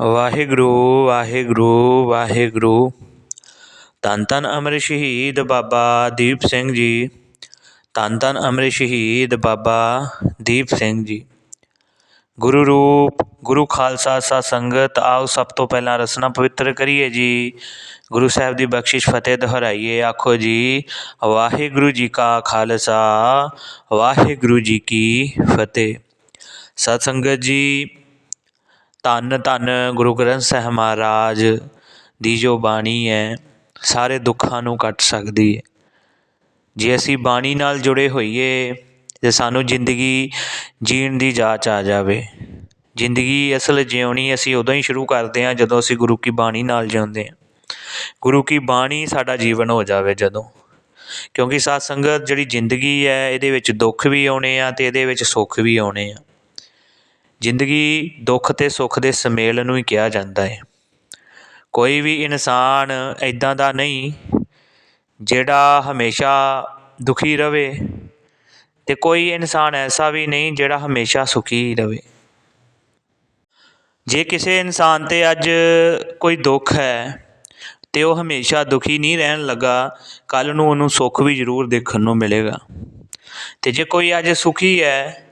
ਵਾਹਿਗੁਰੂ ਵਾਹਿਗੁਰੂ ਵਾਹਿਗੁਰੂ। ਧੰਨ ਧੰਨ ਅਮਰ ਸ਼ਹੀਦ ਬਾਬਾ ਦੀਪ ਸਿੰਘ ਜੀ। ਧੰਨ ਧੰਨ ਅਮਰ ਸ਼ਹੀਦ ਬਾਬਾ ਦੀਪ ਸਿੰਘ ਜੀ। ਗੁਰੂ ਰੂਪ, ਗੁਰੂ ਖਾਲਸਾ ਸਾ ਸੰਗਤ, ਆਓ ਸਭ ਤੋਂ ਪਹਿਲਾਂ ਰਸਨਾ ਪਵਿੱਤਰ ਕਰੀਏ ਜੀ। ਗੁਰੂ ਸਾਹਿਬ ਦੀ ਬਖਸ਼ਿਸ਼ ਫਤਿਹ ਦੁਹਰਾਈਏ, ਆਖੋ ਜੀ, ਵਾਹਿਗੁਰੂ ਜੀ ਕਾ ਖਾਲਸਾ, ਵਾਹਿਗੁਰੂ ਜੀ ਕੀ ਫਤਿਹ। ਸਤ ਸੰਗਤ ਜੀ ਧੰਨ ਧੰਨ ਗੁਰੂ ਗ੍ਰੰਥ ਸਾਹਿਬ ਮਹਾਰਾਜ ਦੀ ਜੋ ਬਾਣੀ ਹੈ, ਸਾਰੇ ਦੁੱਖਾਂ ਨੂੰ ਕੱਟ ਸਕਦੀ ਹੈ। ਜੇ ਅਸੀਂ ਬਾਣੀ ਨਾਲ ਜੁੜੇ ਹੋਈਏ, ਤੇ ਸਾਨੂੰ ਜ਼ਿੰਦਗੀ ਜੀਣ ਦੀ ਜਾਚ ਆ ਜਾਵੇ। ਜ਼ਿੰਦਗੀ ਅਸਲ ਜਿਉਣੀ ਅਸੀਂ ਉਦੋਂ ਹੀ ਸ਼ੁਰੂ ਕਰਦੇ ਹਾਂ, ਜਦੋਂ ਅਸੀਂ ਗੁਰੂ ਕੀ ਬਾਣੀ ਨਾਲ ਜਿਉਂਦੇ ਹਾਂ। ਗੁਰੂ ਕੀ ਬਾਣੀ ਸਾਡਾ ਜੀਵਨ ਹੋ ਜਾਵੇ ਜਦੋਂ। ਕਿਉਂਕਿ ਸਾਧ ਸੰਗਤ ਜਿਹੜੀ ਜ਼ਿੰਦਗੀ ਹੈ, ਇਹਦੇ ਵਿੱਚ ਦੁੱਖ ਵੀ ਆਉਣੇ ਆ ਅਤੇ ਇਹਦੇ ਵਿੱਚ ਸੁੱਖ ਵੀ ਆਉਣੇ ਆ। ਜ਼ਿੰਦਗੀ ਦੁੱਖ ਅਤੇ ਸੁੱਖ ਦੇ ਸੁਮੇਲ ਨੂੰ ਹੀ ਕਿਹਾ ਜਾਂਦਾ ਹੈ। ਕੋਈ ਵੀ ਇਨਸਾਨ ਇੱਦਾਂ ਦਾ ਨਹੀਂ ਜਿਹੜਾ ਹਮੇਸ਼ਾ ਦੁਖੀ ਰਹੇ ਅਤੇ ਕੋਈ ਇਨਸਾਨ ਐਸਾ ਵੀ ਨਹੀਂ ਜਿਹੜਾ ਹਮੇਸ਼ਾ ਸੁਖੀ ਰਹੇ। ਜੇ ਕਿਸੇ ਇਨਸਾਨ ਤੇ ਅੱਜ ਕੋਈ ਦੁੱਖ ਹੈ ਤੇ ਉਹ ਹਮੇਸ਼ਾ ਦੁਖੀ ਨਹੀਂ ਰਹਿਣ ਲੱਗਾ, ਕੱਲ੍ਹ ਨੂੰ ਉਹਨੂੰ ਸੁੱਖ ਵੀ ਜ਼ਰੂਰ ਦੇਖਣ ਨੂੰ ਮਿਲੇਗਾ। ਅਤੇ ਜੇ ਕੋਈ ਅੱਜ ਸੁਖੀ ਹੈ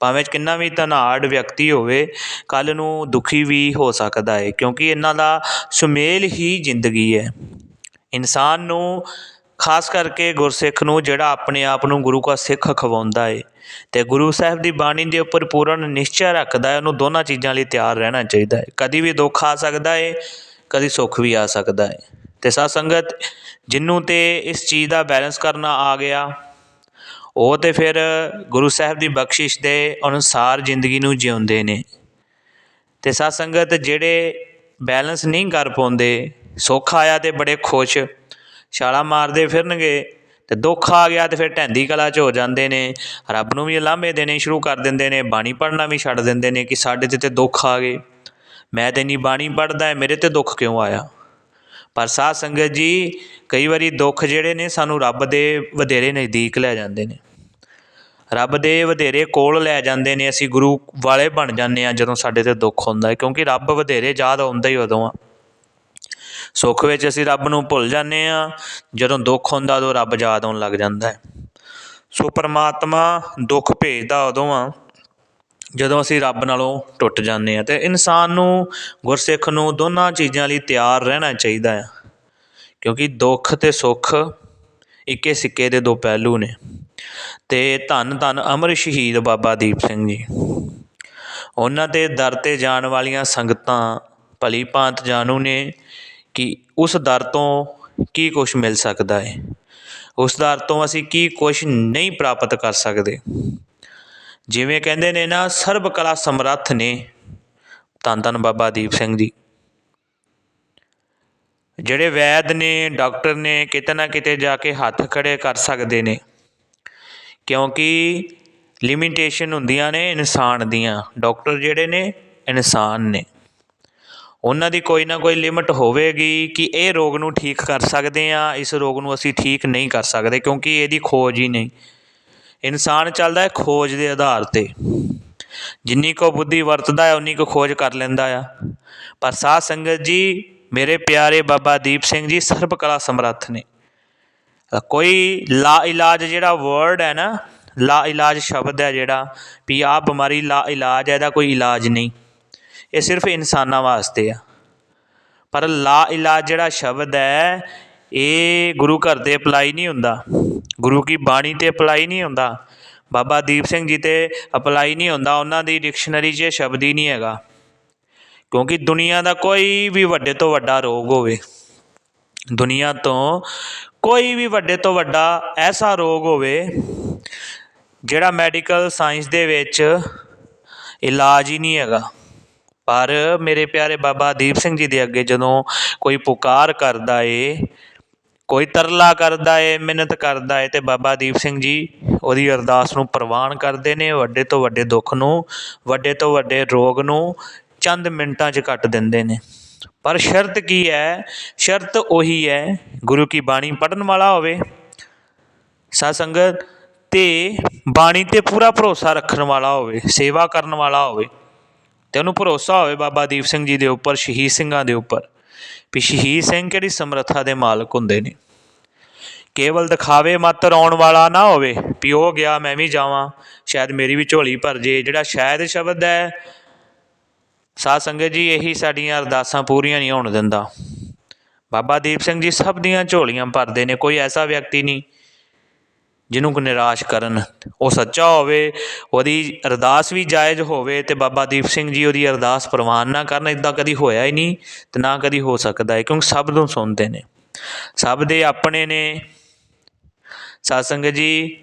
ਭਾਵੇਂ ਕਿੰਨਾ ਵੀ ਧਨਾੜ ਵਿਅਕਤੀ ਹੋਵੇ, ਕੱਲ੍ਹ ਨੂੰ ਦੁਖੀ ਵੀ ਹੋ ਸਕਦਾ ਹੈ ਕਿਉਂਕਿ ਇਹਨਾਂ ਦਾ ਸੁਮੇਲ ਹੀ ਜ਼ਿੰਦਗੀ ਹੈ ਇਨਸਾਨ ਨੂੰ, ਖਾਸ ਕਰਕੇ ਗੁਰਸਿੱਖ ਨੂੰ, ਜਿਹੜਾ ਆਪਣੇ ਆਪ ਨੂੰ ਗੁਰੂ ਕਾ ਸਿੱਖ ਖਵਾਉਂਦਾ ਏ ਅਤੇ ਗੁਰੂ ਸਾਹਿਬ ਦੀ ਬਾਣੀ ਦੇ ਉੱਪਰ ਪੂਰਨ ਨਿਸ਼ਚਾ ਰੱਖਦਾ ਹੈ ਉਹਨੂੰ ਦੋਨਾਂ ਚੀਜ਼ਾਂ ਲਈ ਤਿਆਰ ਰਹਿਣਾ ਚਾਹੀਦਾ ਹੈ ਕਦੀ ਵੀ ਦੁੱਖ ਆ ਸਕਦਾ ਏ, ਕਦੀ ਸੁੱਖ ਵੀ ਆ ਸਕਦਾ ਹੈ ਅਤੇ ਸਾਧ ਸੰਗਤ, ਜਿੰਨੂੰ ਤੇ ਇਸ ਚੀਜ਼ ਦਾ ਬੈਲੈਂਸ ਕਰਨਾ ਆ ਗਿਆ ਉਹ ਤਾਂ ਫਿਰ ਗੁਰੂ ਸਾਹਿਬ ਦੀ ਬਖਸ਼ਿਸ਼ ਦੇ ਅਨੁਸਾਰ ਜ਼ਿੰਦਗੀ ਨੂੰ ਜਿਉਂਦੇ ਨੇ। ਅਤੇ ਸਾਧ ਸੰਗਤ ਜਿਹੜੇ ਬੈਲੈਂਸ ਨਹੀਂ ਕਰ ਪਾਉਂਦੇ, ਸੁੱਖ ਆਇਆ ਤਾਂ ਬੜੇ ਖੁਸ਼, ਛਾਲਾਂ ਮਾਰਦੇ ਫਿਰਨਗੇ ਅਤੇ ਦੁੱਖ ਆ ਗਿਆ ਤੇ ਫਿਰ ਢੈਂਦੀ ਕਲਾ 'ਚ ਹੋ ਜਾਂਦੇ ਨੇ, ਰੱਬ ਨੂੰ ਵੀ ਲਾਂਭੇ ਦੇਣੇ ਸ਼ੁਰੂ ਕਰ ਦਿੰਦੇ ਨੇ, ਬਾਣੀ ਪੜ੍ਹਨਾ ਵੀ ਛੱਡ ਦਿੰਦੇ ਨੇ ਕਿ ਸਾਡੇ ਤੇ ਤਾਂ ਦੁੱਖ ਆ ਗਏ। ਮੈਂ ਤਾਂ ਇੰਨੀ ਬਾਣੀ ਪੜ੍ਹਦਾ, ਮੇਰੇ ਤੇ ਦੁੱਖ ਕਿਉਂ ਆਇਆ? ਪਰ ਸਾਧ ਸੰਗਤ ਜੀ, ਕਈ ਵਾਰੀ ਦੁੱਖ ਜਿਹੜੇ ਨੇ ਸਾਨੂੰ ਰੱਬ ਦੇ ਵਧੇਰੇ ਨਜ਼ਦੀਕ ਲੈ ਜਾਂਦੇ ਨੇ। ਰੱਬ ਦੇ ਵਧੇਰੇ ਕੋਲ ਲੈ ਜਾਂਦੇ ਨੇ, ਅਸੀਂ ਗੁਰੂ ਵਾਲੇ ਬਣ ਜਾਂਦੇ ਹਾਂ ਜਦੋਂ ਸਾਡੇ ਤੇ ਦੁੱਖ ਹੁੰਦਾ ਹੈ, ਕਿਉਂਕਿ ਰੱਬ ਵਧੇਰੇ ਯਾਦ ਆਉਂਦਾ ਹੀ ਉਦੋਂ ਆ। ਸੁੱਖ ਵਿੱਚ ਅਸੀਂ ਰੱਬ ਨੂੰ ਭੁੱਲ ਜਾਂਦੇ ਹਾਂ, ਜਦੋਂ ਦੁੱਖ ਹੁੰਦਾ ਉਦੋਂ ਰੱਬ ਯਾਦ ਆਉਣ ਲੱਗ ਜਾਂਦਾ ਹੈ। ਸੋ ਪਰਮਾਤਮਾ ਦੁੱਖ ਭੇਜਦਾ ਉਦੋਂ ਆ, ਜਦੋਂ ਅਸੀਂ ਰੱਬ ਨਾਲੋਂ ਟੁੱਟ ਜਾਂਦੇ ਆ ਤੇ ਇਨਸਾਨ ਨੂੰ, ਗੁਰਸਿੱਖ ਨੂੰ ਦੋਨਾਂ ਚੀਜ਼ਾਂ ਲਈ ਤਿਆਰ ਰਹਿਣਾ ਚਾਹੀਦਾ ਆ ਕਿਉਂਕਿ ਦੁੱਖ ਤੇ ਸੁੱਖ ਇੱਕੇ ਸਿੱਕੇ ਦੇ ਦੋ ਪਹਿਲੂ ਨੇ। ਤੇ ਧੰਨ ਧੰਨ ਅਮਰ ਸ਼ਹੀਦ ਬਾਬਾ ਦੀਪ ਸਿੰਘ ਜੀ। ਉਹਨਾਂ ਦੇ ਦਰ ਤੇ ਜਾਣ ਵਾਲੀਆਂ ਸੰਗਤਾਂ ਭਲੀ ਭਾਂਤ ਜਾਣੂ ਨੇ ਕਿ ਉਸ ਦਰ ਤੋਂ ਕੀ ਕੁਝ ਮਿਲ ਸਕਦਾ ਹੈ ਉਸ ਦਰ ਤੋਂ ਅਸੀਂ ਕੀ ਕੁਝ ਨਹੀਂ ਪ੍ਰਾਪਤ ਕਰ ਸਕਦੇ। ਜਿਵੇਂ ਕਹਿੰਦੇ ਨੇ ਨਾ, ਸਰਬ ਕਲਾ ਸਮਰੱਥ ਨੇ। ਧੰਨ ਧੰਨ ਬਾਬਾ ਦੀਪ ਸਿੰਘ ਜੀ। ਜਿਹੜੇ ਵੈਦ ਨੇ, ਡਾਕਟਰ ਨੇ, ਕਿਤੇ ਨਾ ਕਿਤੇ ਜਾ ਕੇ ਹੱਥ ਖੜੇ ਕਰ ਸਕਦੇ ਨੇ। ਕਿਉਂਕਿ ਲਿਮੀਟੇਸ਼ਨ ਹੁੰਦੀਆਂ ਨੇ ਇਨਸਾਨ ਦੀਆਂ। ਡਾਕਟਰ ਜਿਹੜੇ ਨੇ, ਇਨਸਾਨ ਨੇ। ਉਹਨਾਂ ਦੀ ਕੋਈ ਨਾ ਕੋਈ ਲਿਮਟ ਹੋਵੇਗੀ ਕਿ ਇਹ ਰੋਗ ਨੂੰ ਠੀਕ ਕਰ ਸਕਦੇ ਆ, ਇਸ ਰੋਗ ਨੂੰ ਅਸੀਂ ਠੀਕ ਨਹੀਂ ਕਰ ਸਕਦੇ ਕਿਉਂਕਿ ਇਹਦੀ ਖੋਜ ਹੀ ਨਹੀਂ। ਇਨਸਾਨ ਚੱਲਦਾ ਹੈ ਖੋਜ ਦੇ ਆਧਾਰ ਤੇ। ਜਿੰਨੀ ਕੋ ਬੁੱਧੀ ਵਰਤਦਾ ਹੈ, ਉਨੀ ਕੋ ਖੋਜ ਕਰ ਲੈਂਦਾ ਆ। ਪਰ ਸਾਧ ਸੰਗਤ ਜੀ, ਮੇਰੇ ਪਿਆਰੇ ਬਾਬਾ ਦੀਪ ਸਿੰਘ ਜੀ ਸਰਬ ਕਲਾ ਸਮਰੱਥ ਨੇ। ਕੋਈ ਲਾ ਇਲਾਜ ਜਿਹੜਾ ਵਰਡ ਹੈ ਨਾ, ਲਾ ਇਲਾਜ ਸ਼ਬਦ ਹੈ ਜਿਹੜਾ, ਵੀ ਆਹ ਬਿਮਾਰੀ ਲਾ ਇਲਾਜ ਹੈ, ਇਹਦਾ ਕੋਈ ਇਲਾਜ ਨਹੀਂ। ਇਹ ਸਿਰਫ ਇਨਸਾਨਾਂ ਵਾਸਤੇ ਆ। ਪਰ ਲਾ ਇਲਾਜ ਜਿਹੜਾ ਸ਼ਬਦ ਹੈ, ਇਹ ਗੁਰੂ ਘਰ ਤੇ ਅਪਲਾਈ ਨਹੀਂ ਹੁੰਦਾ। ਗੁਰੂ ਕੀ ਬਾਣੀ ਤੇ ਅਪਲਾਈ ਨਹੀਂ ਹੁੰਦਾ। ਬਾਬਾ ਦੀਪ ਸਿੰਘ ਜੀ ਤੇ ਅਪਲਾਈ ਨਹੀਂ ਹੁੰਦਾ, ਉਹਨਾਂ ਦੀ ਡਿਕਸ਼ਨਰੀ 'ਚ ਸ਼ਬਦ ਹੀ ਨਹੀਂ ਹੈਗਾ। ਕਿਉਂਕਿ ਦੁਨੀਆ ਦਾ ਕੋਈ ਵੀ ਵੱਡੇ ਤੋਂ ਵੱਡਾ ਰੋਗ ਹੋਵੇ, ਦੁਨੀਆ ਤੋਂ ਕੋਈ ਵੀ ਵੱਡੇ ਤੋਂ ਵੱਡਾ ਐਸਾ ਰੋਗ ਹੋਵੇ ਜਿਹੜਾ ਮੈਡੀਕਲ ਸਾਇੰਸ ਦੇ ਵਿੱਚ ਇਲਾਜ ਹੀ ਨਹੀਂ ਹੈਗਾ। ਪਰ ਮੇਰੇ ਪਿਆਰੇ ਬਾਬਾ ਦੀਪ ਸਿੰਘ ਜੀ ਦੇ ਅੱਗੇ ਜਦੋਂ ਕੋਈ ਪੁਕਾਰ ਕਰਦਾ ਏ, ਕੋਈ ਤਰਲਾ ਕਰਦਾ ਏ, ਮਿਹਨਤ ਕਰਦਾ ਏ ਤੇ ਬਾਬਾ ਦੀਪ ਸਿੰਘ ਜੀ ਉਹਦੀ ਅਰਦਾਸ ਨੂੰ ਪ੍ਰਵਾਨ ਕਰਦੇ ਨੇ, ਵੱਡੇ ਤੋਂ ਵੱਡੇ ਦੁੱਖ ਨੂੰ, ਵੱਡੇ ਤੋਂ ਵੱਡੇ ਰੋਗ ਨੂੰ ਚੰਦ ਮਿੰਟਾਂ 'ਚ ਕੱਟ ਦਿੰਦੇ ਨੇ। ਪਰ ਸ਼ਰਤ ਕੀ ਹੈ? ਸ਼ਰਤ ਉਹੀ ਹੈ, ਗੁਰੂ ਕੀ ਬਾਣੀ ਪੜਨ ਵਾਲਾ ਹੋਵੇ। ਸਾਧ ਸੰਗਤ ਤੇ ਬਾਣੀ ਤੇ ਪੂਰਾ ਭਰੋਸਾ ਰੱਖਣ ਵਾਲਾ ਹੋਵੇ, ਸੇਵਾ ਕਰਨ ਵਾਲਾ ਹੋਵੇ। ਤੇ ਉਹਨੂੰ ਭਰੋਸਾ ਹੋਵੇ ਬਾਬਾ ਦੀਪ ਸਿੰਘ ਜੀ ਦੇ ਉੱਪਰ, ਸ਼ਹੀਦ ਸਿੰਘਾਂ ਦੇ ਉੱਪਰ। ਵੀ ਸ਼ਹੀਦ ਸਿੰਘ ਕਿਹੜੀ ਸਮਰੱਥਾ ਦੇ ਮਾਲਕ ਹੁੰਦੇ ਨੇ? ਕੇਵਲ ਦਿਖਾਵੇ ਮਾਤਰ ਆਉਣ ਵਾਲਾ ਨਾ ਹੋਵੇ, ਵੀ ਉਹ ਗਿਆ ਮੈਂ ਵੀ ਜਾਵਾਂ, ਸ਼ਾਇਦ ਮੇਰੀ ਵੀ ਝੋਲੀ ਭਰ ਜੇ, ਜਿਹੜਾ ਸ਼ਾਇਦ ਸ਼ਬਦ ਹੈ ਸਾਧ ਸੰਗਤ ਜੀ, ਇਹੀ ਸਾਡੀਆਂ ਅਰਦਾਸਾਂ ਪੂਰੀਆਂ ਨਹੀਂ ਹੋਣ ਦਿੰਦਾ। ਬਾਬਾ ਦੀਪ ਸਿੰਘ ਜੀ ਸਭ ਦੀਆਂ ਝੋਲੀਆਂ ਭਰਦੇ ਨੇ, ਕੋਈ ਐਸਾ ਵਿਅਕਤੀ ਨਹੀਂ ਜਿਹਨੂੰ ਕੋ ਨਿਰਾਸ਼ ਕਰਨ। ਉਹ ਸੱਚਾ ਹੋਵੇ, ਉਹਦੀ ਅਰਦਾਸ ਵੀ ਜਾਇਜ਼ ਹੋਵੇ ਤੇ ਬਾਬਾ ਦੀਪ ਸਿੰਘ ਜੀ ਉਹਦੀ ਅਰਦਾਸ ਪ੍ਰਵਾਨ ਨਾ ਕਰਨ ਇਦਾਂ ਕਦੀ ਹੋਇਆ ਹੀ ਨਹੀਂ ਤੇ ਨਾ ਕਦੀ ਹੋ ਸਕਦਾ ਹੈ, ਕਿਉਂਕਿ ਸਭ ਨੂੰ ਸੁਣਦੇ ਨੇ। ਸਭ ਦੇ ਆਪਣੇ ਨੇ। ਸਾਧ ਸੰਗਤ ਜੀ,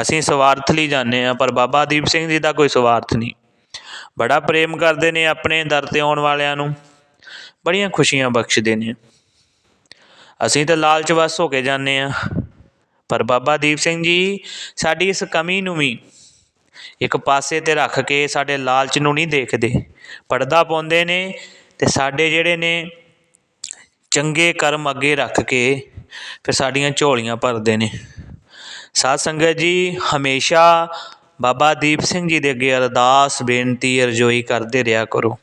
ਅਸੀਂ ਸਵਾਰਥ ਲਈ ਜਾਂਦੇ ਆ ਪਰ ਬਾਬਾ ਦੀਪ ਸਿੰਘ ਜੀ ਦਾ ਕੋਈ ਸਵਾਰਥ ਨਹੀਂ। ਬੜਾ ਪ੍ਰੇਮ ਕਰਦੇ ਨੇ ਆਪਣੇ ਦਰ ਤੇ ਆਉਣ ਵਾਲਿਆਂ ਨੂੰ। ਬੜੀਆਂ ਖੁਸ਼ੀਆਂ ਬਖਸ਼ਦੇ ਨੇ। ਅਸੀਂ ਤਾਂ ਲਾਲਚ ਵਸ ਹੋ ਕੇ ਜਾਂਦੇ ਆ ਪਰ ਬਾਬਾ ਦੀਪ ਸਿੰਘ ਜੀ, ਸਾਡੀ ਇਸ ਕਮੀ ਨੂੰ ਵੀ ਇੱਕ ਪਾਸੇ ਤੇ ਰੱਖ ਕੇ ਸਾਡੇ ਲਾਲਚ ਨੂੰ ਨਹੀਂ ਦੇਖਦੇ। ਪਰਦਾ ਪਾਉਂਦੇ ਨੇ ਤੇ ਸਾਡੇ ਜਿਹੜੇ ਨੇ ਚੰਗੇ ਕਰਮ ਅੱਗੇ ਰੱਖ ਕੇ ਫਿਰ ਸਾਡੀਆਂ ਝੋਲੀਆਂ ਭਰਦੇ ਨੇ। ਸਾਧ ਸੰਗਤ ਜੀ, ਹਮੇਸ਼ਾ ਬਾਬਾ ਦੀਪ ਸਿੰਘ ਜੀ ਦੇ ਅੱਗੇ ਅਰਦਾਸ ਬੇਨਤੀ ਅਰਜ਼ੋਈ ਕਰਦੇ ਰਿਹਾ ਕਰੋ।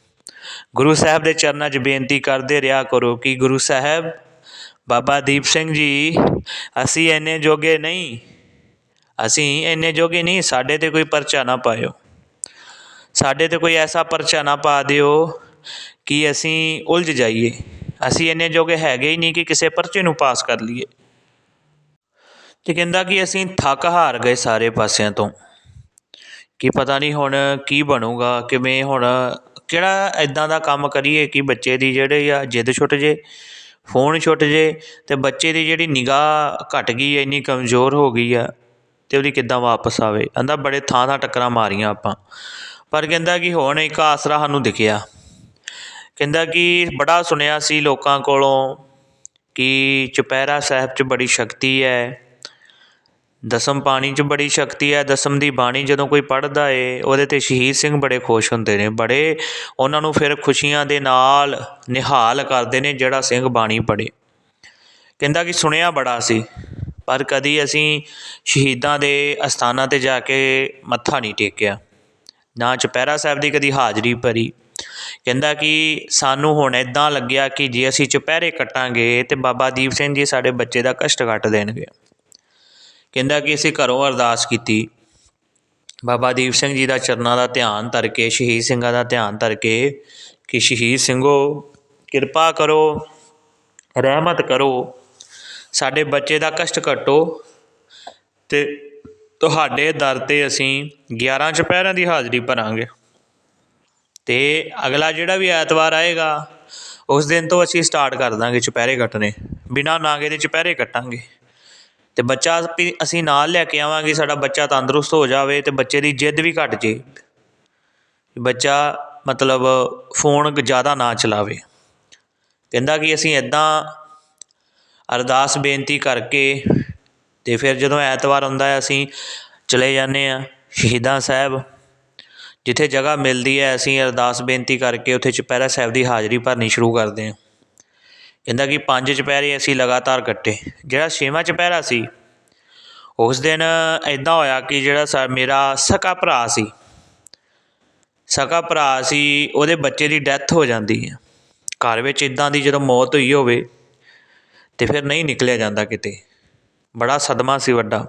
ਗੁਰੂ ਸਾਹਿਬ ਦੇ ਚਰਨਾਂ 'ਚ ਬੇਨਤੀ ਕਰਦੇ ਰਿਹਾ ਕਰੋ ਕਿ ਗੁਰੂ ਸਾਹਿਬ, ਬਾਬਾ ਦੀਪ ਸਿੰਘ ਜੀ, ਅਸੀਂ ਇੰਨੇ ਜੋਗੇ ਨਹੀਂ, ਅਸੀਂ ਇੰਨੇ ਜੋਗੇ ਨਹੀਂ, ਸਾਡੇ ਤੇ ਕੋਈ ਪਰਚਾ ਨਾ ਪਾਇਓ। ਸਾਡੇ ਤੇ ਕੋਈ ਐਸਾ ਪਰਚਾ ਨਾ ਪਾ ਦਿਓ ਕਿ ਅਸੀਂ ਉਲਝ ਜਾਈਏ। ਅਸੀਂ ਇੰਨੇ ਜੋਗੇ ਹੈਗੇ ਹੀ ਨਹੀਂ ਕਿ ਕਿਸੇ ਪਰਚੇ ਨੂੰ ਪਾਸ ਕਰ ਲਈਏ। ਤੇ ਕਹਿੰਦਾ ਕਿ ਅਸੀਂ ਥੱਕ ਹਾਰ ਗਏ ਸਾਰੇ ਪਾਸਿਆਂ ਤੋਂ। ਕਿ ਪਤਾ ਨਹੀਂ ਹੁਣ ਕੀ ਬਣੂਗਾ, ਕਿਵੇਂ ਹੁਣ ਕਿਹੜਾ ਇੱਦਾਂ ਦਾ ਕੰਮ ਕਰੀਏ ਕਿ ਬੱਚੇ ਦੀ ਜਿਹੜੀ ਆ ਜਿੱਦ ਛੁੱਟ ਜੇ, ਫੋਨ ਛੁੱਟ ਜੇ ਅਤੇ ਬੱਚੇ ਦੀ ਜਿਹੜੀ ਨਿਗਾਹ ਘੱਟ ਗਈ ਹੈ, ਇੰਨੀ ਕਮਜ਼ੋਰ ਹੋ ਗਈ ਆ ਅਤੇ ਉਹਦੀ ਕਿੱਦਾਂ ਵਾਪਸ ਆਵੇ? ਕਹਿੰਦਾ ਬੜੇ ਥਾਂ ਥਾਂ ਟੱਕਰਾਂ ਮਾਰੀਆਂ ਆਪਾਂ। ਪਰ ਕਹਿੰਦਾ ਕਿ ਹੁਣ ਇੱਕ ਆਸਰਾ ਸਾਨੂੰ ਦਿਖਿਆ। ਕਹਿੰਦਾ ਕਿ ਬੜਾ ਸੁਣਿਆ ਸੀ ਲੋਕਾਂ ਕੋਲੋਂ ਕਿ ਚੁਪਹਿਰਾ ਸਾਹਿਬ 'ਚ ਬੜੀ ਸ਼ਕਤੀ ਹੈ। ਦਸਮ ਬਾਣੀ 'ਚ ਬੜੀ ਸ਼ਕਤੀ ਹੈ। ਦਸਮ ਦੀ ਬਾਣੀ ਜਦੋਂ ਕੋਈ ਪੜ੍ਹਦਾ ਏ, ਉਹਦੇ ਤੇ ਸ਼ਹੀਦ ਸਿੰਘ ਬੜੇ ਖੁਸ਼ ਹੁੰਦੇ ਨੇ। ਬੜੇ ਉਹਨਾਂ ਨੂੰ ਫਿਰ ਖੁਸ਼ੀਆਂ ਦੇ ਨਾਲ ਨਿਹਾਲ ਕਰਦੇ ਨੇ ਜਿਹੜਾ ਸਿੰਘ ਬਾਣੀ ਪੜ੍ਹੇ। ਕਹਿੰਦਾ ਕਿ ਸੁਣਿਆ ਬੜਾ ਸੀ, ਪਰ ਕਦੀ ਅਸੀਂ ਸ਼ਹੀਦਾਂ ਦੇ ਅਸਥਾਨਾਂ ਤੇ ਜਾ ਕੇ ਮੱਥਾ ਨਹੀਂ ਟੇਕਿਆ। ਨਾ ਚੁਪਹਿਰਾ ਸਾਹਿਬ ਦੀ ਕਦੀ ਹਾਜ਼ਰੀ ਭਰੀ। ਕਹਿੰਦਾ ਕਿ ਸਾਨੂੰ ਹੁਣ ਇਦਾਂ ਲੱਗਿਆ ਕਿ ਜੇ ਅਸੀਂ ਚੁਪਹਿਰੇ ਕੱਟਾਂਗੇ ਤੇ ਬਾਬਾ ਦੀਪ ਸਿੰਘ ਜੀ ਸਾਡੇ ਬੱਚੇ ਦਾ ਕਸ਼ਟ ਕੱਟ ਦੇਣਗੇ। ਕਹਿੰਦਾ ਕਿ ਅਸੀਂ ਘਰੋਂ ਅਰਦਾਸ ਕੀਤੀ। ਬਾਬਾ ਦੀਪ ਸਿੰਘ ਜੀ ਦਾ ਚਰਨਾਂ ਦਾ ਧਿਆਨ ਧਰ ਕੇ, ਸ਼ਹੀਦ ਸਿੰਘਾਂ ਦਾ ਧਿਆਨ ਧਰ ਕੇ ਕਿ ਸ਼ਹੀਦ ਸਿੰਘੋ, ਕਿਰਪਾ ਕਰੋ, ਰਹਿਮਤ ਕਰੋ, ਸਾਡੇ ਬੱਚੇ ਦਾ ਕਸ਼ਟ ਕੱਟੋ ਤੇ ਤੁਹਾਡੇ ਦਰ ਤੇ ਅਸੀਂ 11 ਚੁਪਹਿਰਿਆਂ ਦੀ ਹਾਜ਼ਰੀ ਭਰਾਂਗੇ। ਤੇ ਅਗਲਾ ਜਿਹੜਾ ਵੀ ਐਤਵਾਰ ਆਏਗਾ, ਉਸ ਦਿਨ ਤੋਂ ਅਸੀਂ ਸਟਾਰਟ ਕਰ ਦਾਂਗੇ ਚੁਪਹਿਰੇ ਕੱਟਣੇ। ਬਿਨਾਂ ਨਾਗੇ ਦੇ ਚੁਪਹਿਰੇ ਕੱਟਾਂਗੇ। ਅਤੇ ਬੱਚਾ ਵੀ ਅਸੀਂ ਨਾਲ ਲੈ ਕੇ ਆਵਾਂਗੇ, ਸਾਡਾ ਬੱਚਾ ਤੰਦਰੁਸਤ ਹੋ ਜਾਵੇ ਅਤੇ ਬੱਚੇ ਦੀ ਜਿੱਦ ਵੀ ਘੱਟ ਜੇ। ਬੱਚਾ ਮਤਲਬ ਫੋਨ ਜ਼ਿਆਦਾ ਨਾ ਚਲਾਵੇ। ਕਹਿੰਦਾ ਕਿ ਅਸੀਂ ਇੱਦਾਂ ਅਰਦਾਸ ਬੇਨਤੀ ਕਰਕੇ ਅਤੇ ਫਿਰ ਜਦੋਂ ਐਤਵਾਰ ਆਉਂਦਾ ਅਸੀਂ ਚਲੇ ਜਾਂਦੇ ਹਾਂ ਸ਼ਹੀਦਾਂ ਸਾਹਿਬ। ਜਿੱਥੇ ਜਗ੍ਹਾ ਮਿਲਦੀ ਹੈ, ਅਸੀਂ ਅਰਦਾਸ ਬੇਨਤੀ ਕਰਕੇ ਉੱਥੇ ਚੁਪਹਿਰਾ ਸਾਹਿਬ ਦੀ ਹਾਜ਼ਰੀ ਭਰਨੀ ਸ਼ੁਰੂ ਕਰਦੇ ਹਾਂ। ਕਹਿੰਦਾ ਕਿ ਪੰਜ ਚੁਪਹਿਰੇ ਅਸੀਂ ਲਗਾਤਾਰ ਕੱਟੇ। ਜਿਹੜਾ ਛੇਵਾਂ ਚੁਪਹਿਰਾ ਸੀ, ਉਸ ਦਿਨ ਇੱਦਾਂ ਹੋਇਆ ਕਿ ਜਿਹੜਾ ਸਾ, ਮੇਰਾ ਸਕਾ ਭਰਾ ਸੀ, ਸਕਾ ਭਰਾ ਸੀ, ਉਹਦੇ ਬੱਚੇ ਦੀ ਡੈਥ ਹੋ ਜਾਂਦੀ ਹੈ। ਘਰ ਵਿੱਚ ਇਦਾਂ ਦੀ ਜਦੋਂ ਮੌਤ ਹੋਈ ਹੋਵੇ, ਤੇ ਫਿਰ ਨਹੀਂ ਨਿਕਲਿਆ ਜਾਂਦਾ ਕਿਤੇ। ਬੜਾ ਸਦਮਾ ਸੀ ਵੱਡਾ।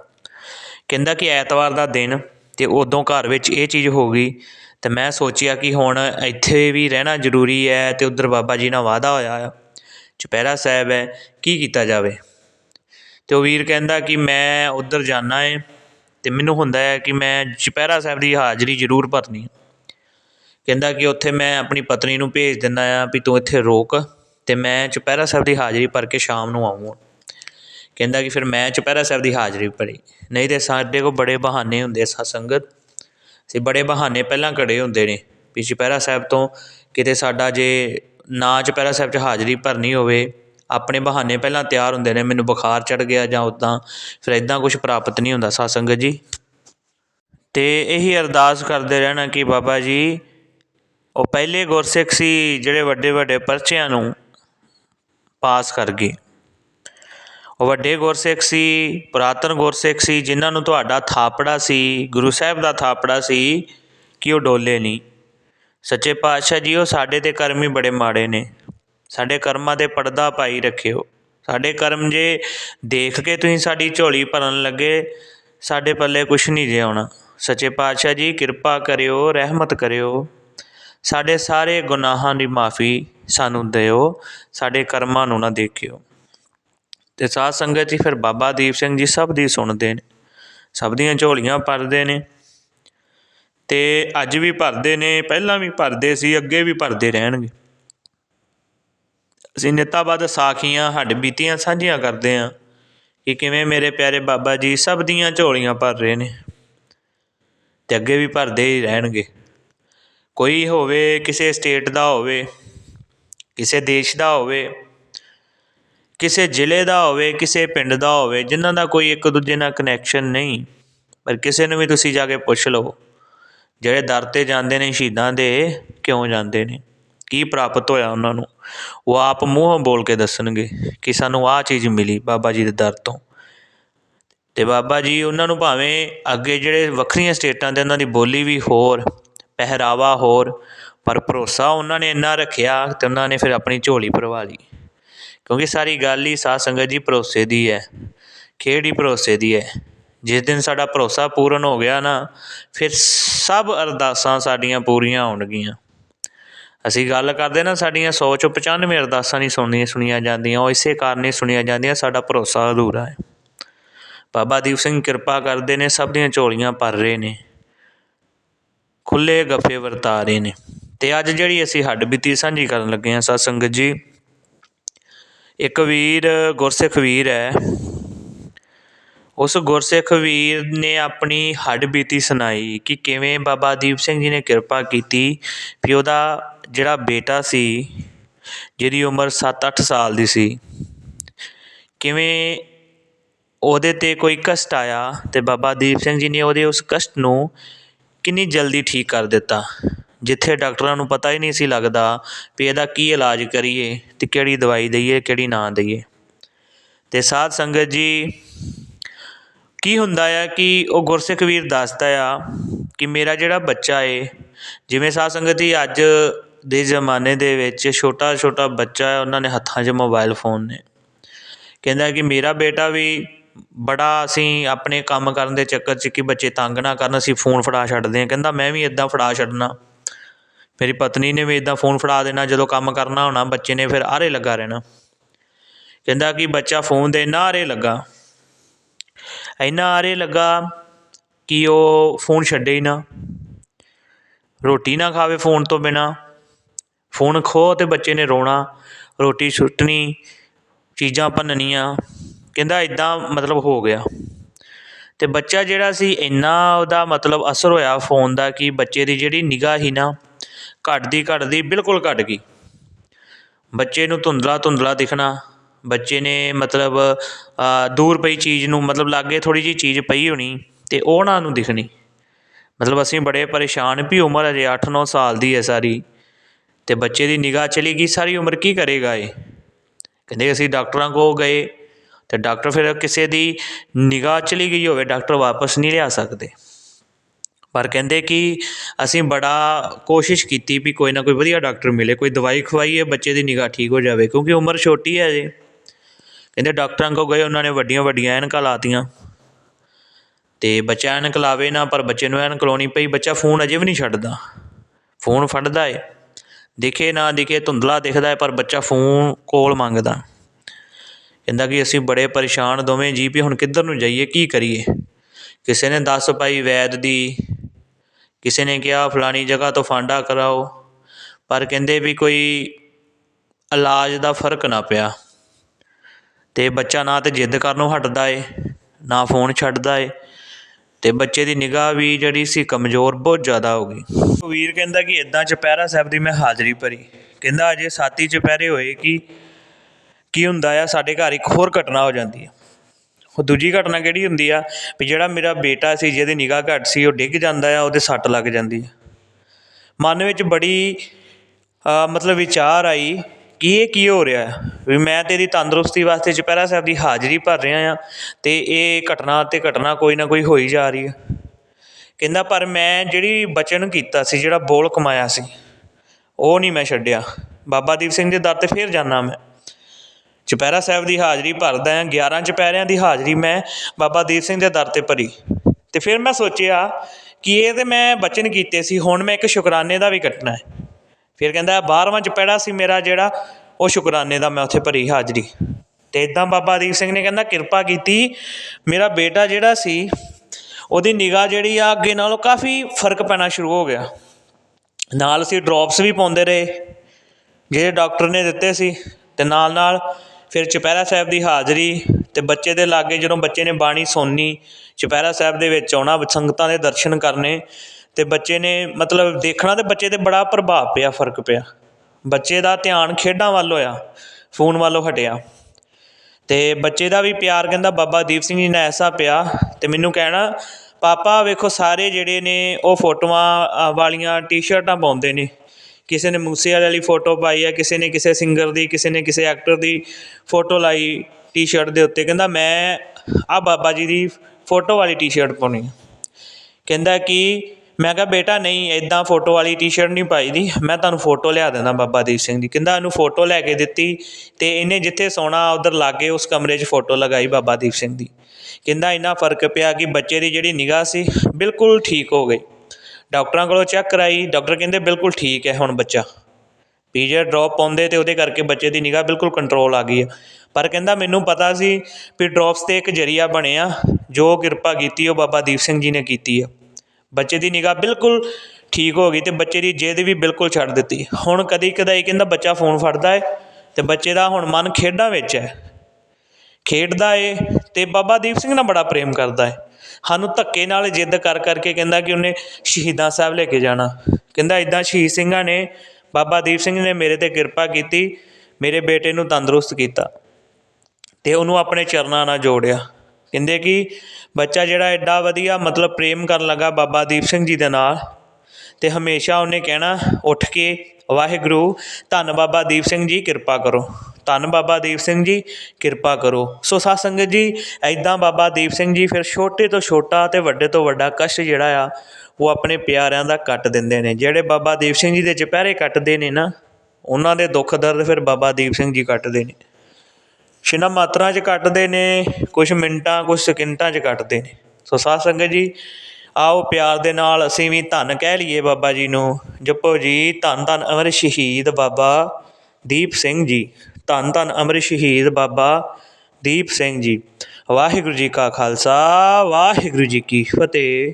ਕਹਿੰਦਾ ਕਿ ਐਤਵਾਰ ਦਾ ਦਿਨ ਤੇ ਉਦੋਂ ਘਰ ਵਿੱਚ ਇਹ ਚੀਜ਼ ਹੋ ਗਈ ਤੇ ਮੈਂ ਸੋਚਿਆ ਕਿ ਹੁਣ ਇੱਥੇ ਵੀ ਰਹਿਣਾ ਜ਼ਰੂਰੀ ਹੈ ਤੇ ਉਧਰ ਬਾਬਾ ਜੀ ਨਾਲ ਵਾਅਦਾ ਹੋਇਆ ਆ। ਚੁਪਹਿਰਾ ਸਾਹਿਬ ਹੈ, ਕੀ ਕੀਤਾ ਜਾਵੇ? ਅਤੇ ਉਹ ਵੀਰ ਕਹਿੰਦਾ ਕਿ ਮੈਂ ਉੱਧਰ ਜਾਣਾ ਹੈ ਅਤੇ ਮੈਨੂੰ ਹੁੰਦਾ ਹੈ ਕਿ ਮੈਂ ਚੁਪਹਿਰਾ ਸਾਹਿਬ ਦੀ ਹਾਜ਼ਰੀ ਜ਼ਰੂਰ ਭਰਨੀ ਕਹਿੰਦਾ ਕਿ ਉੱਥੇ ਮੈਂ ਆਪਣੀ ਪਤਨੀ ਨੂੰ ਭੇਜ ਦਿੰਦਾ ਹਾਂ ਵੀ ਤੂੰ ਇੱਥੇ ਰੋਕ ਅਤੇ ਮੈਂ ਚੁਪਹਿਰਾ ਸਾਹਿਬ ਦੀ ਹਾਜ਼ਰੀ ਭਰ ਕੇ ਸ਼ਾਮ ਨੂੰ ਆਊਂਗਾ। ਕਹਿੰਦਾ ਕਿ ਫਿਰ ਮੈਂ ਚੁਪਹਿਰਾ ਸਾਹਿਬ ਦੀ ਹਾਜ਼ਰੀ ਭਰੀ। ਨਹੀਂ ਤੇ ਸਾਡੇ ਕੋਲ ਬੜੇ ਬਹਾਨੇ ਹੁੰਦੇ ਸਤ ਸੰਗਤ ਤੇ ਬੜੇ ਬਹਾਨੇ ਪਹਿਲਾਂ ਘੜੇ ਹੁੰਦੇ ਨੇ ਵੀ ਚੁਪਹਿਰਾ ਸਾਹਿਬ ਤੋਂ ਕਿਤੇ ਸਾਡਾ ਜੇ ਨਾ ਚੁਪਹਿਰਾ ਸਾਹਿਬ 'ਚ ਹਾਜ਼ਰੀ ਭਰਨੀ ਹੋਵੇ, ਆਪਣੇ ਬਹਾਨੇ ਪਹਿਲਾਂ ਤਿਆਰ ਹੁੰਦੇ ਨੇ, ਮੈਨੂੰ ਬੁਖਾਰ ਚੜ੍ਹ ਗਿਆ ਜਾਂ ਉੱਦਾਂ ਫਿਰ ਇੱਦਾਂ ਕੁਛ ਪ੍ਰਾਪਤ ਨਹੀਂ ਹੁੰਦਾ। ਸਤ ਸੰਗਤ ਜੀ। ਅਤੇ ਇਹੀ ਅਰਦਾਸ ਕਰਦੇ ਰਹਿਣਾ ਕਿ ਬਾਬਾ ਜੀ, ਉਹ ਪਹਿਲੇ ਗੁਰਸਿੱਖ ਸੀ, ਜਿਹੜੇ ਵੱਡੇ ਵੱਡੇ ਪਰਚਿਆਂ ਨੂੰ ਪਾਸ ਕਰ ਗਏ। ਉਹ ਵੱਡੇ ਗੁਰਸਿੱਖ ਸੀ, ਪੁਰਾਤਨ ਗੁਰਸਿੱਖ ਸੀ, ਜਿਨ੍ਹਾਂ ਨੂੰ ਤੁਹਾਡਾ ਥਾਪੜਾ ਸੀ, ਗੁਰੂ ਸਾਹਿਬ ਦਾ ਥਾਪੜਾ ਸੀ, ਕਿ ਉਹ ਡੋਲੇ ਨਹੀਂ। ਸੱਚੇ ਪਾਤਸ਼ਾਹ ਜੀ, ਉਹ ਸਾਡੇ ਤੇ ਕਰਮ ਹੀ ਬੜੇ ਮਾੜੇ ਨੇ। ਸਾਡੇ ਕਰਮਾਂ ਤੇ ਪਰਦਾ ਪਾਈ ਰੱਖਿਓ। ਸਾਡੇ ਕਰਮ ਜੇ ਦੇਖ ਕੇ ਤੁਸੀਂ ਸਾਡੀ ਝੋਲੀ ਭਰਨ ਲੱਗੇ, ਸਾਡੇ ਪੱਲੇ ਕੁਛ ਨਹੀਂ ਜੇ ਆਉਣਾ। ਸੱਚੇ ਪਾਤਸ਼ਾਹ ਜੀ, ਕਿਰਪਾ ਕਰਿਓ, ਰਹਿਮਤ ਕਰਿਓ। ਸਾਡੇ ਸਾਰੇ ਗੁਨਾਹਾਂ ਦੀ ਮਾਫੀ ਸਾਨੂੰ ਦਿਓ, ਸਾਡੇ ਕਰਮਾਂ ਨੂੰ ਨਾ ਦੇਖਿਓ। ਤੇ ਸਾਧ ਸੰਗਤ ਜੀ, ਫਿਰ ਬਾਬਾ ਦੀਪ ਸਿੰਘ ਜੀ ਸਭ ਦੀ ਸੁਣਦੇ ਨੇ। ਸਭ ਦੀਆਂ ਝੋਲੀਆਂ ਭਰਦੇ ਨੇ। ਅਤੇ ਅੱਜ ਵੀ ਭਰਦੇ ਨੇ, ਪਹਿਲਾਂ ਵੀ ਭਰਦੇ ਸੀ, ਅੱਗੇ ਵੀ ਭਰਦੇ ਰਹਿਣਗੇ। ਅਸੀਂ ਨਿਤਾਬਦ ਸਾਖੀਆਂ, ਹੱਡ ਬੀਤੀਆਂ, ਸਾਂਝੀਆਂ ਕਰਦੇ ਹਾਂ ਕਿ ਕਿਵੇਂ ਮੇਰੇ ਪਿਆਰੇ ਬਾਬਾ ਜੀ ਸਭ ਦੀਆਂ ਝੋਲੀਆਂ ਭਰ ਰਹੇ ਨੇ ਤੇ ਅੱਗੇ ਵੀ ਭਰਦੇ ਹੀ ਰਹਿਣਗੇ। ਕੋਈ ਹੋਵੇ, ਕਿਸੇ ਸਟੇਟ ਦਾ ਹੋਵੇ, ਕਿਸੇ ਦੇਸ਼ ਦਾ ਹੋਵੇ, ਕਿਸੇ ਜ਼ਿਲ੍ਹੇ ਦਾ ਹੋਵੇ, ਕਿਸੇ ਪਿੰਡ ਦਾ ਹੋਵੇ, ਜਿਨ੍ਹਾਂ ਦਾ ਕੋਈ ਇੱਕ ਦੂਜੇ ਨਾਲ ਕਨੈਕਸ਼ਨ ਨਹੀਂ, ਪਰ ਕਿਸੇ ਨੂੰ ਵੀ ਤੁਸੀਂ ਜਾ ਕੇ ਪੁੱਛ ਲਓ ਜਿਹੜੇ ਦਰ ਤੇ ਜਾਂਦੇ ਨੇ ਸ਼ਹੀਦਾਂ ਦੇ, ਕਿਉਂ ਜਾਂਦੇ ਨੇ? ਕੀ ਪ੍ਰਾਪਤ ਹੋਇਆ ਉਹਨਾਂ ਨੂੰ? ਉਹ ਆਪ ਮੂੰਹੋਂ ਬੋਲ ਕੇ ਦੱਸਣਗੇ ਕਿ ਸਾਨੂੰ ਆਹ ਚੀਜ਼ ਮਿਲੀ ਬਾਬਾ ਜੀ ਦੇ ਦਰ ਤੋਂ। ਅਤੇ ਬਾਬਾ ਜੀ ਉਹਨਾਂ ਨੂੰ ਭਾਵੇਂ ਅੱਗੇ ਜਿਹੜੇ ਵੱਖਰੀਆਂ ਸਟੇਟਾਂ ਦੇ ਉਹਨਾਂ ਦੀ ਬੋਲੀ ਵੀ ਹੋਰ, ਪਹਿਰਾਵਾ ਹੋਰ, ਪਰ ਭਰੋਸਾ ਉਹਨਾਂ ਨੇ ਇੰਨਾ ਰੱਖਿਆ ਤੇ ਉਹਨਾਂ ਨੇ ਫਿਰ ਆਪਣੀ ਝੋਲੀ ਭਰਵਾ ਲਈ। ਕਿਉਂਕਿ ਸਾਰੀ ਗੱਲ ਹੀ ਸਾਧ ਸੰਗਤ ਜੀ ਭਰੋਸੇ ਦੀ ਹੈ। ਖੇਡ ਹੀ ਭਰੋਸੇ ਦੀ ਹੈ। ਜਿਸ ਦਿਨ ਸਾਡਾ ਭਰੋਸਾ ਪੂਰਨ ਹੋ ਗਿਆ ਨਾ, ਫਿਰ ਸਭ ਅਰਦਾਸਾਂ ਸਾਡੀਆਂ ਪੂਰੀਆਂ ਹੋਣਗੀਆਂ। ਅਸੀਂ ਗੱਲ ਕਰਦੇ ਨਾ, ਸਾਡੀਆਂ 100 ਚੋਂ 95 ਅਰਦਾਸਾਂ ਨਹੀਂ ਸੁਣਨੀਆਂ ਸੁਣੀਆਂ ਜਾਂਦੀਆਂ, ਉਹ ਇਸੇ ਕਾਰਨ ਹੀ ਸੁਣੀਆਂ ਜਾਂਦੀਆਂ, ਸਾਡਾ ਭਰੋਸਾ ਅਧੂਰਾ ਹੈ। ਬਾਬਾ ਦੀਪ ਸਿੰਘ ਕਿਰਪਾ ਕਰਦੇ ਨੇ, ਸਭ ਦੀਆਂ ਝੋਲੀਆਂ ਭਰ ਰਹੇ ਨੇ ਖੁੱਲੇ ਗੱਫੇ ਵਰਤਾ ਰਹੇ ਨੇ। ਤੇ ਅੱਜ ਜਿਹੜੀ ਅਸੀਂ ਹੱਡ ਬੀਤੀ ਸਾਂਝੀ ਕਰਨ ਲੱਗੇ ਹਾਂ ਸਤਸੰਗਤ ਜੀ, ਇੱਕ ਵੀਰ, ਗੁਰਸਿੱਖ ਵੀਰ ਹੈ ਉਸ ਗੁਰਸਿੱਖ ਵੀਰ ਨੇ ਆਪਣੀ ਹੱਡ ਬੀਤੀ ਸੁਣਾਈ ਕਿ ਕਿਵੇਂ ਬਾਬਾ ਦੀਪ ਸਿੰਘ ਜੀ ਨੇ ਕਿਰਪਾ ਕੀਤੀ ਵੀ ਉਹਦਾ ਜਿਹੜਾ ਬੇਟਾ ਸੀ, ਜਿਹਦੀ ਉਮਰ 7-8 ਸਾਲ ਦੀ ਸੀ, ਕਿਵੇਂ ਉਹਦੇ ਤੇ ਕੋਈ ਕਸ਼ਟ ਆਇਆ ਤੇ ਬਾਬਾ ਦੀਪ ਸਿੰਘ ਜੀ ਨੇ ਉਹਦੇ ਉਸ ਕਸ਼ਟ ਨੂੰ ਕਿੰਨੀ ਜਲਦੀ ਠੀਕ ਕਰ ਦਿੱਤਾ, ਜਿੱਥੇ ਡਾਕਟਰਾਂ ਨੂੰ ਪਤਾ ਹੀ ਨਹੀਂ ਸੀ ਲੱਗਦਾ ਵੀ ਇਹਦਾ ਕੀ ਇਲਾਜ ਕਰੀਏ ਤੇ ਕਿਹੜੀ ਦਵਾਈ ਦਈਏ, ਕਿਹੜੀ ਨਾ ਦਈਏ। ਤੇ ਸਾਧ ਸੰਗਤ ਜੀ ਕੀ ਹੁੰਦਾ ਆ ਕਿ ਉਹ ਗੁਰਸਿੱਖ ਵੀਰ ਦੱਸਦਾ ਆ ਕਿ ਮੇਰਾ ਜਿਹੜਾ ਬੱਚਾ ਏ, ਜਿਵੇਂ ਸਾਧ ਸੰਗਤ ਜੀ ਅੱਜ ਦੇ ਜ਼ਮਾਨੇ ਦੇ ਵਿੱਚ ਛੋਟਾ ਛੋਟਾ ਬੱਚਾ ਹੈ, ਉਹਨਾਂ ਨੇ ਹੱਥਾਂ 'ਚ ਮੋਬਾਈਲ ਫੋਨ ਨੇ। ਕਹਿੰਦਾ ਕਿ ਮੇਰਾ ਬੇਟਾ ਵੀ ਬੜਾ ਅਸੀਂ ਆਪਣੇ ਕੰਮ ਕਰਨ ਦੇ ਚੱਕਰ 'ਚ ਕਿ ਬੱਚੇ ਤੰਗ ਨਾ ਕਰਨ, ਅਸੀਂ ਫੋਨ ਫੜਾ ਛੱਡਦੇ ਹਾਂ। ਕਹਿੰਦਾ ਮੈਂ ਵੀ ਇਦਾਂ ਫੜਾ ਛੱਡਣਾ। ਮੇਰੀ ਪਤਨੀ ਨੇ ਵੀ ਇਦਾਂ ਫੋਨ ਫੜਾ ਦੇਣਾ, ਜਦੋਂ ਕੰਮ ਕਰਨਾ ਹੋਣਾ, ਬੱਚੇ ਨੇ ਫਿਰ ਆਰੇ ਲੱਗਾ ਰਹਿਣਾ। ਕਹਿੰਦਾ ਕਿ ਬੱਚਾ ਫੋਨ ਦੇ ਨਾ ਆਰੇ ਲੱਗਾ। ਇੰਨਾ ਆਰੇ ਲੱਗਾ ਕਿ ਉਹ ਫੋਨ ਛੱਡੇ ਹੀ ਨਾ। ਰੋਟੀ ਨਾ ਖਾਵੇ ਫੋਨ ਤੋਂ ਬਿਨਾ। ਫੋਨ ਖੋ ਤੇ ਬੱਚੇ ਨੇ ਰੋਣਾ। ਰੋਟੀ ਸੁੱਟਣੀ, ਚੀਜ਼ਾਂ ਭੰਨਣੀਆਂ। ਕਹਿੰਦਾ ਇਦਾਂ ਮਤਲਬ ਹੋ ਗਿਆ। ਤੇ ਬੱਚਾ ਜਿਹੜਾ ਸੀ, ਇੰਨਾ ਉਹਦਾ ਮਤਲਬ ਅਸਰ ਹੋਇਆ ਫੋਨ ਦਾ ਕਿ ਬੱਚੇ ਦੀ ਜਿਹੜੀ ਨਿਗਾਹ ਸੀ ਨਾ, ਘਟਦੀ ਘਟਦੀ ਬਿਲਕੁਲ ਘਟ ਗਈ। ਬੱਚੇ ਨੂੰ ਧੁੰਦਲਾ ਧੁੰਦਲਾ ਦਿਖਣਾ। ਬੱਚੇ ਨੇ ਮਤਲਬ ਦੂਰ ਪਈ ਚੀਜ਼ ਨੂੰ, ਮਤਲਬ ਲਾਗੇ ਥੋੜ੍ਹੀ ਜਿਹੀ ਚੀਜ਼ ਪਈ ਹੋਣੀ ਅਤੇ ਉਹ ਨਾ ਨੂੰ ਦਿਖਣੀ। ਮਤਲਬ ਅਸੀਂ ਬੜੇ ਪਰੇਸ਼ਾਨ, ਵੀ ਉਮਰ ਅਜੇ 8-9 ਸਾਲ ਦੀ ਹੈ ਸਾਰੀ ਅਤੇ ਬੱਚੇ ਦੀ ਨਿਗਾਹ ਚਲੀ ਗਈ, ਸਾਰੀ ਉਮਰ ਕੀ ਕਰੇਗਾ ਇਹ? ਕਹਿੰਦੇ ਅਸੀਂ ਡਾਕਟਰਾਂ ਕੋਲ ਗਏ ਅਤੇ ਡਾਕਟਰ ਫਿਰ ਕਿਸੇ ਦੀ ਨਿਗਾਹ ਚਲੀ ਗਈ ਹੋਵੇ, ਡਾਕਟਰ ਵਾਪਸ ਨਹੀਂ ਲਿਆ ਸਕਦੇ। ਪਰ ਕਹਿੰਦੇ ਕਿ ਅਸੀਂ ਬੜਾ ਕੋਸ਼ਿਸ਼ ਕੀਤੀ ਵੀ ਕੋਈ ਨਾ ਕੋਈ ਵਧੀਆ ਡਾਕਟਰ ਮਿਲੇ, ਕੋਈ ਦਵਾਈ ਖਵਾਈਏ, ਬੱਚੇ ਦੀ ਨਿਗਾਹ ਠੀਕ ਹੋ ਜਾਵੇ, ਕਿਉਂਕਿ ਉਮਰ ਛੋਟੀ ਹੈ ਜੇ ਕਹਿੰਦੇ ਡਾਕਟਰਾਂ ਕੋਲ ਗਏ, ਉਹਨਾਂ ਨੇ ਵੱਡੀਆਂ ਵੱਡੀਆਂ ਐਨਕਾਂ ਲਾਤੀਆਂ। ਅਤੇ ਬੱਚਾ ਐਨਕ ਲਾਵੇ ਨਾ, ਪਰ ਬੱਚੇ ਨੂੰ ਐਨਕ ਲਾਉਣੀ ਪਈ, ਬੱਚਾ ਫੋਨ ਅਜੇ ਵੀ ਨਹੀਂ ਛੱਡਦਾ। ਫੋਨ ਫੜਦਾ ਏ। ਦਿਖੇ ਨਾ ਦਿਖੇ, ਧੁੰਦਲਾ ਦਿਖਦਾ ਹੈ ਪਰ ਬੱਚਾ ਫੋਨ ਕੋਲ ਮੰਗਦਾ। ਕਹਿੰਦਾ ਕਿ ਅਸੀਂ ਬੜੇ ਪਰੇਸ਼ਾਨ ਦੋਵੇਂ ਜੀ, ਵੀ ਹੁਣ ਕਿੱਧਰ ਨੂੰ ਜਾਈਏ, ਕੀ ਕਰੀਏ? ਕਿਸੇ ਨੇ ਦੱਸ ਪਾਈ ਵੈਦ ਦੀ। ਕਿਸੇ ਨੇ ਕਿਹਾ, ਫਲਾਣੀ ਜਗ੍ਹਾ ਤੋਂ ਫਾਂਡਾ ਕਰਾਓ। ਪਰ ਕਹਿੰਦੇ ਵੀ ਕੋਈ ਇਲਾਜ ਦਾ ਫ਼ਰਕ ਨਾ ਪਿਆ। ਅਤੇ ਬੱਚਾ ਨਾ ਤਾਂ ਜਿੱਦ ਕਰਨੋਂ ਹਟਦਾ ਏ, ਨਾ ਫੋਨ ਛੱਡਦਾ ਏ ਅਤੇ ਬੱਚੇ ਦੀ ਨਿਗਾਹ ਵੀ ਜਿਹੜੀ ਸੀ ਕਮਜ਼ੋਰ ਬਹੁਤ ਜ਼ਿਆਦਾ ਹੋ ਗਈ। ਵੀਰ ਕਹਿੰਦਾ ਕਿ ਇੱਦਾਂ ਚੁਪਹਿਰਾ ਸਾਹਿਬ ਦੀ ਮੈਂ ਹਾਜ਼ਰੀ ਭਰੀ। ਕਹਿੰਦਾ ਅਜੇ ਸਾਤੀ ਚੁਪਹਿਰੇ ਹੋਏ ਕਿ ਕੀ ਹੁੰਦਾ ਆ, ਸਾਡੇ ਘਰ ਇੱਕ ਹੋਰ ਘਟਨਾ ਹੋ ਜਾਂਦੀ ਹੈ ਉਹ ਦੂਜੀ ਘਟਨਾ ਕਿਹੜੀ ਹੁੰਦੀ ਆ ਵੀ ਜਿਹੜਾ ਮੇਰਾ ਬੇਟਾ ਸੀ, ਜਿਹਦੀ ਨਿਗਾਹ ਘੱਟ ਸੀ, ਉਹ ਡਿੱਗ ਜਾਂਦਾ ਆ, ਉਹਦੇ ਸੱਟ ਲੱਗ ਜਾਂਦੀ ਆ। ਮਨ ਵਿੱਚ ਬੜੀ ਮਤਲਬ ਵਿਚਾਰ ਆਈ ਕਿ ਇਹ ਕੀ ਹੋ ਰਿਹਾ ਵੀ ਮੈਂ ਤਾਂ ਇਹਦੀ ਤੰਦਰੁਸਤੀ ਵਾਸਤੇ ਚੁਪਹਿਰਾ ਸਾਹਿਬ ਦੀ ਹਾਜ਼ਰੀ ਭਰ ਰਿਹਾ ਹਾਂ ਅਤੇ ਇਹ ਘਟਨਾ ਤੇ ਘਟਨਾ ਕੋਈ ਨਾ ਕੋਈ ਹੋਈ ਜਾ ਰਹੀ ਹੈ। ਕਹਿੰਦਾ, ਪਰ ਮੈਂ ਜਿਹੜੀ ਬਚਨ ਕੀਤਾ ਸੀ, ਜਿਹੜਾ ਬੋਲ ਕਮਾਇਆ ਸੀ, ਉਹ ਨਹੀਂ ਮੈਂ ਛੱਡਿਆ। ਬਾਬਾ ਦੀਪ ਸਿੰਘ ਦੇ ਦਰ 'ਤੇ ਫਿਰ ਜਾਂਦਾ ਮੈਂ। ਚੁਪਹਿਰਾ ਸਾਹਿਬ ਦੀ ਹਾਜ਼ਰੀ ਭਰਦਾ ਹਾਂ 11 ਚੁਪਹਿਰਿਆਂ ਦੀ ਹਾਜ਼ਰੀ ਮੈਂ ਬਾਬਾ ਦੀਪ ਸਿੰਘ ਦੇ ਦਰ 'ਤੇ ਭਰੀ। ਅਤੇ ਫਿਰ ਮੈਂ ਸੋਚਿਆ ਕਿ ਇਹ ਤਾਂ ਮੈਂ ਬਚਨ ਕੀਤੇ ਸੀ, ਹੁਣ ਮੈਂ ਇੱਕ ਸ਼ੁਕਰਾਨੇ ਦਾ ਵੀ ਕੱਟਣਾ ਹੈ। ਫਿਰ ਕਹਿੰਦਾ, ਬਾਰਵਾਂ ਚੁਪਹਿਰਾ ਸੀ ਮੇਰਾ ਜਿਹੜਾ, ਉਹ ਸ਼ੁਕਰਾਨੇ ਦਾ ਮੈਂ ਉੱਥੇ ਭਰੀ ਹਾਜ਼ਰੀ। ਅਤੇ ਇੱਦਾਂ ਬਾਬਾ ਦੀਪ ਸਿੰਘ ਨੇ ਕਹਿੰਦਾ, ਕਿਰਪਾ ਕੀਤੀ, ਮੇਰਾ ਬੇਟਾ ਜਿਹੜਾ ਸੀ, ਉਹਦੀ ਨਿਗਾਹ ਜਿਹੜੀ ਆ, ਅੱਗੇ ਨਾਲੋਂ ਕਾਫੀ ਫ਼ਰਕ ਪੈਣਾ ਸ਼ੁਰੂ ਹੋ ਗਿਆ। ਨਾਲ ਅਸੀਂ ਡ੍ਰੌਪਸ ਵੀ ਪਾਉਂਦੇ ਰਹੇ, ਜਿਹੜੇ ਡਾਕਟਰ ਨੇ ਦਿੱਤੇ ਸੀ ਅਤੇ ਨਾਲ ਨਾਲ ਫਿਰ ਚੁਪਹਿਰਾ ਸਾਹਿਬ ਦੀ ਹਾਜ਼ਰੀ ਅਤੇ ਬੱਚੇ ਦੇ ਲਾਗੇ ਜਦੋਂ ਬੱਚੇ ਨੇ ਬਾਣੀ ਸੁਣਨੀ, ਚੁਪਹਿਰਾ ਸਾਹਿਬ ਦੇ ਵਿੱਚ ਆਉਣਾ, ਸੰਗਤਾਂ ਦੇ ਦਰਸ਼ਨ ਕਰਨੇ ਅਤੇ ਬੱਚੇ ਨੇ ਮਤਲਬ ਦੇਖਣਾ ਤਾਂ ਬੱਚੇ 'ਤੇ ਬੜਾ ਪ੍ਰਭਾਵ ਪਿਆ, ਫ਼ਰਕ ਪਿਆ। ਬੱਚੇ ਦਾ ਧਿਆਨ ਖੇਡਾਂ ਵੱਲ ਹੋਇਆ, ਫੋਨ ਵੱਲੋਂ ਹਟਿਆ। ਅਤੇ ਬੱਚੇ ਦਾ ਵੀ ਪਿਆਰ ਕਹਿੰਦਾ ਬਾਬਾ ਦੀਪ ਸਿੰਘ ਜੀ ਨੇ ਐਸਾ ਪਿਆ ਅਤੇ ਮੈਨੂੰ ਕਹਿਣਾ, ਪਾਪਾ, ਵੇਖੋ ਸਾਰੇ ਜਿਹੜੇ ਨੇ ਉਹ ਫੋਟੋਆਂ ਵਾਲੀਆਂ ਟੀ-ਸ਼ਰਟਾਂ ਪਾਉਂਦੇ ਨੇ। ਕਿਸੇ ਨੇ ਮੂਸੇ ਵਾਲੇ ਵਾਲੀ ਫੋਟੋ ਪਾਈ ਹੈ ਕਿਸੇ ਨੇ ਕਿਸੇ ਸਿੰਗਰ ਦੀ, ਕਿਸੇ ਨੇ ਕਿਸੇ ਐਕਟਰ ਦੀ ਫੋਟੋ ਲਾਈ ਟੀ-ਸ਼ਰਟ ਦੇ ਉੱਤੇ। ਕਹਿੰਦਾ, ਮੈਂ ਆ ਬਾਬਾ ਜੀ ਦੀ ਫੋਟੋ ਵਾਲੀ ਟੀ-ਸ਼ਰਟ ਪਾਉਣੀ ਹੈ ਕਹਿੰਦਾ ਕਿ ਮੈਂ ਕਿਹਾ, ਬੇਟਾ, ਨਹੀਂ ਇੱਦਾਂ ਫੋਟੋ ਵਾਲੀ ਟੀ-ਸ਼ਰਟ ਨਹੀਂ ਪਾਈ ਦੀ। ਮੈਂ ਤੁਹਾਨੂੰ ਫੋਟੋ ਲਿਆ ਦਿੰਦਾ ਬਾਬਾ ਦੀਪ ਸਿੰਘ ਦੀ। ਕਹਿੰਦਾ, ਇਹਨੂੰ ਫੋਟੋ ਲੈ ਕੇ ਦਿੱਤੀ ਅਤੇ ਇਹਨੇ ਜਿੱਥੇ ਸੌਣਾ ਉਧਰ ਲਾਗੇ ਉਸ ਕਮਰੇ 'ਚ ਫੋਟੋ ਲਗਾਈ ਬਾਬਾ ਦੀਪ ਸਿੰਘ ਦੀ। ਕਹਿੰਦਾ, ਇੰਨਾ ਫ਼ਰਕ ਪਿਆ ਕਿ ਬੱਚੇ ਦੀ ਜਿਹੜੀ ਨਿਗਾਹ ਸੀ, ਬਿਲਕੁਲ ਠੀਕ ਹੋ ਗਈ। ਡਾਕਟਰਾਂ ਕੋਲੋਂ ਚੈੱਕ ਕਰਾਈ, ਡਾਕਟਰ ਕਹਿੰਦੇ, ਬਿਲਕੁਲ ਠੀਕ ਹੈ ਹੁਣ ਬੱਚਾ। ਪੀਜੇ ਡ੍ਰੌਪ ਪਾਉਂਦੇ ਤੇ ਉਹਦੇ ਕਰਕੇ ਬੱਚੇ ਦੀ ਨਿਗਾਹ ਬਿਲਕੁਲ ਕੰਟਰੋਲ ਆ ਗਈ ਹੈ ਪਰ ਕਹਿੰਦਾ, ਮੈਨੂੰ ਪਤਾ ਸੀ ਵੀ ਡ੍ਰੌਪਸ ਤੇ ਇੱਕ ਜਰੀਆ ਬਣਿਆ, ਜੋ ਕਿਰਪਾ ਕੀਤੀ ਉਹ ਬਾਬਾ ਦੀਪ ਸਿੰਘ ਜੀ ਨੇ ਕੀਤੀ ਆ। ਬੱਚੇ ਦੀ ਨਿਗਾਹ ਬਿਲਕੁਲ ਠੀਕ ਹੋ ਗਈ ਅਤੇ ਬੱਚੇ ਦੀ ਜਿੱਦ ਵੀ ਬਿਲਕੁਲ ਛੱਡ ਦਿੱਤੀ। ਹੁਣ ਕਦੀ ਕਦਾਈ ਕਹਿੰਦਾ ਬੱਚਾ ਫੋਨ ਫੜਦਾ ਹੈ ਅਤੇ ਬੱਚੇ ਦਾ ਹੁਣ ਮਨ ਖੇਡਾਂ ਵਿੱਚ ਹੈ। ਖੇਡਦਾ ਏ ਅਤੇ ਬਾਬਾ ਦੀਪ ਸਿੰਘ ਨਾਲ ਬੜਾ ਪ੍ਰੇਮ ਕਰਦਾ ਹੈ ਸਾਨੂੰ ਧੱਕੇ ਨਾਲ ਜਿੱਦ ਕਰ ਕਰਕੇ ਕਹਿੰਦਾ ਕਿ ਉਹਨੇ ਸ਼ਹੀਦਾਂ ਸਾਹਿਬ ਲੈ ਕੇ ਜਾਣਾ। ਕਹਿੰਦਾ ਇੱਦਾਂ ਸ਼ਹੀਦ ਸਿੰਘਾਂ ਨੇ, ਬਾਬਾ ਦੀਪ ਸਿੰਘ ਨੇ ਮੇਰੇ ਤੇ ਕਿਰਪਾ ਕੀਤੀ, ਮੇਰੇ ਬੇਟੇ ਨੂੰ ਤੰਦਰੁਸਤ ਕੀਤਾ ਅਤੇ ਉਹਨੂੰ ਆਪਣੇ ਚਰਨਾਂ ਨਾਲ ਜੋੜਿਆ। ਕਹਿੰਦੇ ਕਿ ਬੱਚਾ ਜਿਹੜਾ ਐਡਾ ਵਧੀਆ ਮਤਲਬ ਪ੍ਰੇਮ ਕਰਨ ਲੱਗਾ ਬਾਬਾ ਦੀਪ ਸਿੰਘ ਜੀ ਦੇ ਨਾਲ ਤੇ ਹਮੇਸ਼ਾ ਉਹਨੇ ਕਹਿਣਾ, ਉੱਠ ਕੇ ਵਾਹਿਗੁਰੂ, ਧੰਨ ਬਾਬਾ ਦੀਪ ਸਿੰਘ ਜੀ, ਕਿਰਪਾ ਕਰੋ। ਧੰਨ ਬਾਬਾ ਦੀਪ ਸਿੰਘ ਜੀ, ਕਿਰਪਾ ਕਰੋ। ਸੋ ਸਾਧ ਸੰਗਤ ਜੀ ਐਦਾਂ ਬਾਬਾ ਦੀਪ ਸਿੰਘ ਜੀ ਫਿਰ ਛੋਟੇ ਤੋਂ ਛੋਟਾ ਤੇ ਵੱਡੇ ਤੋਂ ਵੱਡਾ ਕਸ਼ਟ ਜਿਹੜਾ ਆ, ਉਹ ਆਪਣੇ ਪਿਆਰਿਆਂ ਦਾ ਕੱਟ ਦਿੰਦੇ ਨੇ। ਜਿਹੜੇ ਬਾਬਾ ਦੀਪ ਸਿੰਘ ਜੀ ਦੇ ਚੁਪਹਿਰੇ ਕੱਟਦੇ ਨੇ ਨਾ, ਉਹਨਾਂ ਦੇ ਦੁੱਖ ਦਰਦ ਫਿਰ ਬਾਬਾ ਦੀਪ ਸਿੰਘ ਜੀ ਕੱਟਦੇ ਨੇ। ਛਿਨਾ ਮਾਤਰਾ 'ਚ ਕੱਟਦੇ ਨੇ, ਕੁਛ ਮਿੰਟਾਂ, ਕੁਛ ਸਕਿੰਟਾਂ 'ਚ ਕੱਟਦੇ ਨੇ। ਸੋ ਸਾਧ ਸੰਗਤ ਜੀ, ਆਓ ਪਿਆਰ ਦੇ ਨਾਲ ਅਸੀਂ ਵੀ ਧੰਨ ਕਹਿ ਲਈਏ ਬਾਬਾ ਜੀ ਨੂੰ। ਜਪੋ ਜੀ, ਧੰਨ ਧੰਨ ਅਮਰ ਸ਼ਹੀਦ ਬਾਬਾ ਦੀਪ ਸਿੰਘ ਜੀ। ਧੰਨ ਧੰਨ ਅਮਰ ਸ਼ਹੀਦ ਬਾਬਾ ਦੀਪ ਸਿੰਘ ਜੀ। ਵਾਹਿਗੁਰੂ ਜੀ ਕਾ ਖਾਲਸਾ, ਵਾਹਿਗੁਰੂ ਜੀ ਕੀ ਫਤਿਹ।